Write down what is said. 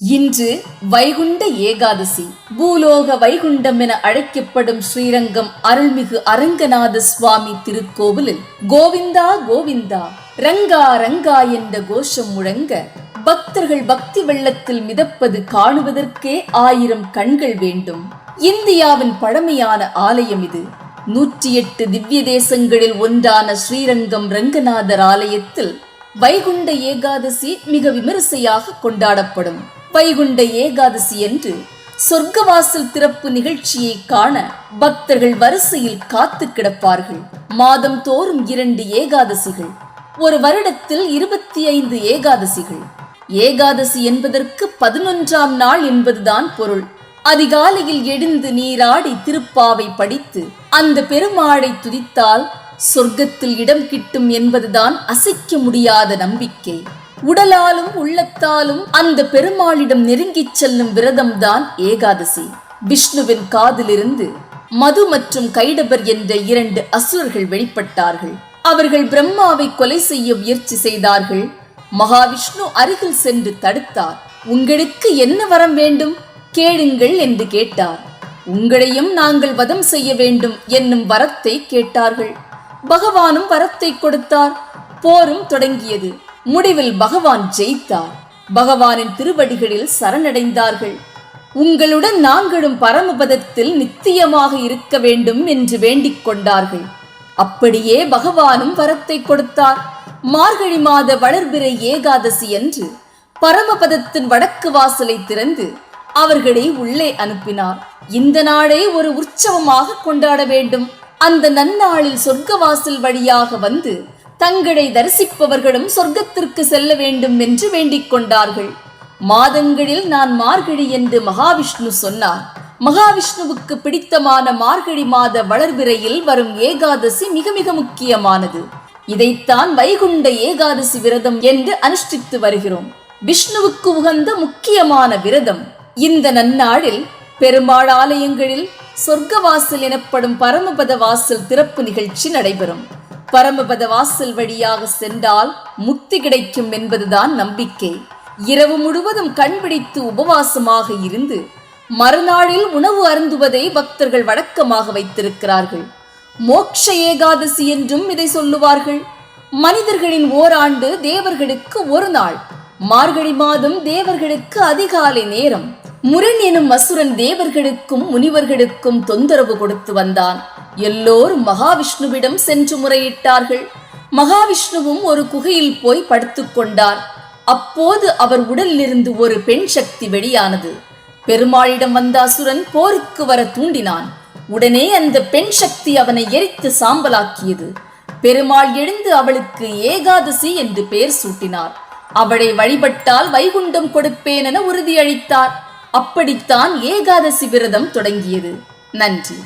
இன்று வைகுண்ட ஏகாதசி. பூலோக வைகுண்டம் என அழைக்கப்படும் ஸ்ரீரங்கம் அருள்மிகு அரங்கநாத சுவாமி திருக்கோவிலில் கோவிந்தா கோவிந்தா ரங்கா ரங்கா என்ற கோஷம் முழங்க பக்தர்கள் பக்தி வெள்ளத்தில் மிதப்பது காணுவதற்கே ஆயிரம் கண்கள் வேண்டும். இந்தியாவின் பழமையான ஆலயம் இது. நூற்றி எட்டு திவ்ய தேசங்களில் ஒன்றான ஸ்ரீரங்கம் ரங்கநாதர் ஆலயத்தில் வைகுண்ட ஏகாதசி மிக விமரிசையாக கொண்டாடப்படும். வைகுண்ட ஏகாதசி என்று சொர்க்கவாசல் திறப்பு நிகழ்ச்சியை காண பக்தர்கள் வரிசையில் காத்து கிடப்பார்கள். மாதம் தோறும் இரண்டு ஏகாதசிகள் ஒரு வருடத்தில் இருபத்தி ஐந்து ஏகாதசிகள். ஏகாதசி என்பதற்கு பதினொன்றாம் நாள் என்பதுதான் பொருள். அதிகாலையில் எழுந்து நீராடி திருப்பாவை படித்து அந்த பெருமாளை துதித்தால் சொர்க்கத்தில் இடம் கிட்டும் என்பதுதான் அசைக்க முடியாத நம்பிக்கை. உடலாலும் உள்ளத்தாலும் அந்த பெருமாளிடம் நெருங்கிச் செல்லும் விரதம்தான் ஏகாதசி. விஷ்ணுவின் காதிலிருந்து மது மற்றும் கைடபர் என்ற இரண்டு அசுரர்கள் வெளிப்பட்டார்கள். அவர்கள் பிரம்மாவை கொலை செய்ய முயற்சி செய்தார்கள். மகாவிஷ்ணு அருகில் சென்று தடுத்தார். உங்களுக்கு என்ன வரம் வேண்டும்? கேளுங்கள் என்று கேட்டார். உங்களையும் நாங்கள் வதம் செய்ய வேண்டும் என்னும் வரத்தை கேட்டார்கள். பகவானும் வரத்தை கொடுத்தார். போரும் தொடங்கியது. முடிவில் பகவான் ஜெயித்தார். பகவானின் திருவடிகளில் சரணடைந்தார்கள். உங்களுடன் நாங்களும் பரமபதத்தில் நித்தியமாக இருக்க வேண்டும் என்று வேண்டிக் கொண்டார்கள். அப்படியே பகவானும் வரத்தை கொடுத்தார். மார்கழி மாத வளர்பிறை ஏகாதசி என்று பரமபதத்தின் வடக்கு வாசலை திறந்து அவர்களை உள்ளே அனுப்பினார். இந்த நாளே ஒரு உற்சவமாக கொண்டாட வேண்டும். அந்த நன்னாளில் சொர்க்கவாசல் வழியாக வந்து தங்களை தரிசிப்பவர்களும் சொர்க்கத்திற்கு செல்ல வேண்டும் என்று வேண்டிக் கொண்டார்கள். மாதங்களில் நான் மார்கழி என்று மகாவிஷ்ணு சொன்னார். மகாவிஷ்ணுவுக்கு பிடித்தமான மார்கழி மாத வளர்விரையில் வரும் ஏகாதசி மிக மிக முக்கியமானது. இதைத்தான் வைகுண்ட ஏகாதசி விரதம் என்று அனுஷ்டித்து வருகிறோம். விஷ்ணுவுக்கு உகந்த முக்கியமான விரதம் இந்த நன்னாளில் பெருமாள் சொர்க்க சொர்க்கவாசல் எனப்படும் பரமபத வாசல் திறப்பு நிகழ்ச்சி நடைபெறும். பரமபத வாசல் வழியாக சென்றால் முக்தி கிடைக்கும் என்பதுதான் நம்பிக்கை. இரவு முழுவதும் கண்பிடித்து உபவாசமாக இருந்து மறுநாளில் உணவு அருந்துவதை பக்தர்கள் வழக்கமாக வைத்திருக்கிறார்கள். மோக்ஷ ஏகாதசி என்றும் இதை சொல்லுவார்கள். மனிதர்களின் ஓராண்டு தேவர்களுக்கு ஒரு நாள் மார்கழி மாதம் தேவர்களுக்கு அதிகாலை நேரம். முரண் எனும் அசுரன் தேவர்களுக்கும் முனிவர்களுக்கும் தொந்தரவு கொடுத்து வந்தான். எல்லோரும் மகாவிஷ்ணுவிடம் சென்று முறையிட்டார்கள். மகாவிஷ்ணுவும் ஒரு குகையில் போய் படுத்துக் கொண்டார். அப்போது அவர் உடலிலிருந்து ஒரு பெண் சக்தி வெளியானது. பெருமாளிடம் வந்த அசுரன் போருக்கு வர தூண்டினான். உடனே அந்த பெண் சக்தி அவனை எரித்து சாம்பலாக்கியது. பெருமாள் எழுந்து அவளுக்கு ஏகாதசி என்று பெயர் சூட்டினார். அவளை வழிபட்டால் வைகுண்டம் கொடுப்பேன் என உறுதியளித்தார் அப்படித்தான் ஏகாதசி விரதம் தொடங்கியது. நன்றி.